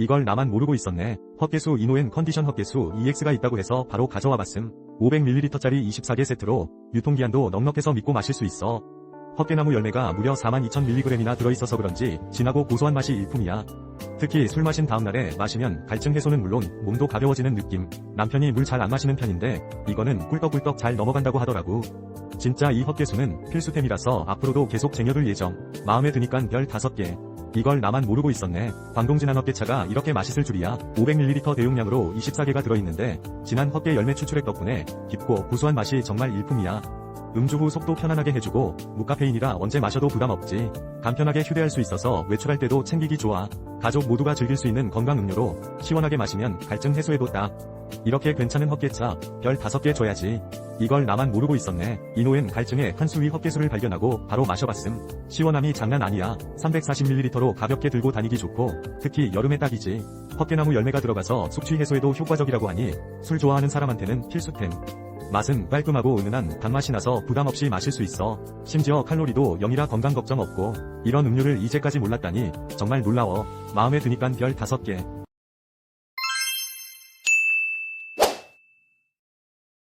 이걸 나만 모르고 있었네. 헛개수 이노엔 컨디션 헛개수 EX가 있다고 해서 바로 가져와 봤음. 500ml짜리 24개 세트로 유통기한도 넉넉해서 믿고 마실 수 있어. 헛개나무 열매가 무려 42,000mg이나 들어있어서 그런지 진하고 고소한 맛이 일품이야. 특히 술 마신 다음날에 마시면 갈증 해소는 물론 몸도 가벼워지는 느낌. 남편이 물 잘 안 마시는 편인데 이거는 꿀떡꿀떡 잘 넘어간다고 하더라고. 진짜 이 헛개수는 필수템이라서 앞으로도 계속 쟁여둘 예정. 마음에 드니깐 별 5개. 이걸 나만 모르고 있었네. 광동 진한 헛개차가 이렇게 맛있을 줄이야. 500ml 대용량으로 24개가 들어있는데 진한 헛개 열매 추출액 덕분에 깊고 고소한 맛이 정말 일품이야. 음주 후 속도 편안하게 해주고 무카페인이라 언제 마셔도 부담 없지. 간편하게 휴대할 수 있어서 외출할 때도 챙기기 좋아. 가족 모두가 즐길 수 있는 건강 음료로 시원하게 마시면 갈증 해소에도 딱. 이렇게 괜찮은 헛개차 별 5개 줘야지. 이걸 나만 모르고 있었네. 이노엔 갈증에 한수위 헛개수를 발견하고 바로 마셔봤음. 시원함이 장난 아니야. 340ml로 가볍게 들고 다니기 좋고 특히 여름에 딱이지. 헛개나무 열매가 들어가서 숙취 해소에도 효과적이라고 하니 술 좋아하는 사람한테는 필수템. 맛은 깔끔하고 은은한 단맛이 나서 부담 없이 마실 수 있어. 심지어 칼로리도 0이라 건강 걱정 없고 이런 음료를 이제까지 몰랐다니 정말 놀라워. 마음에 드니깐 별 5개.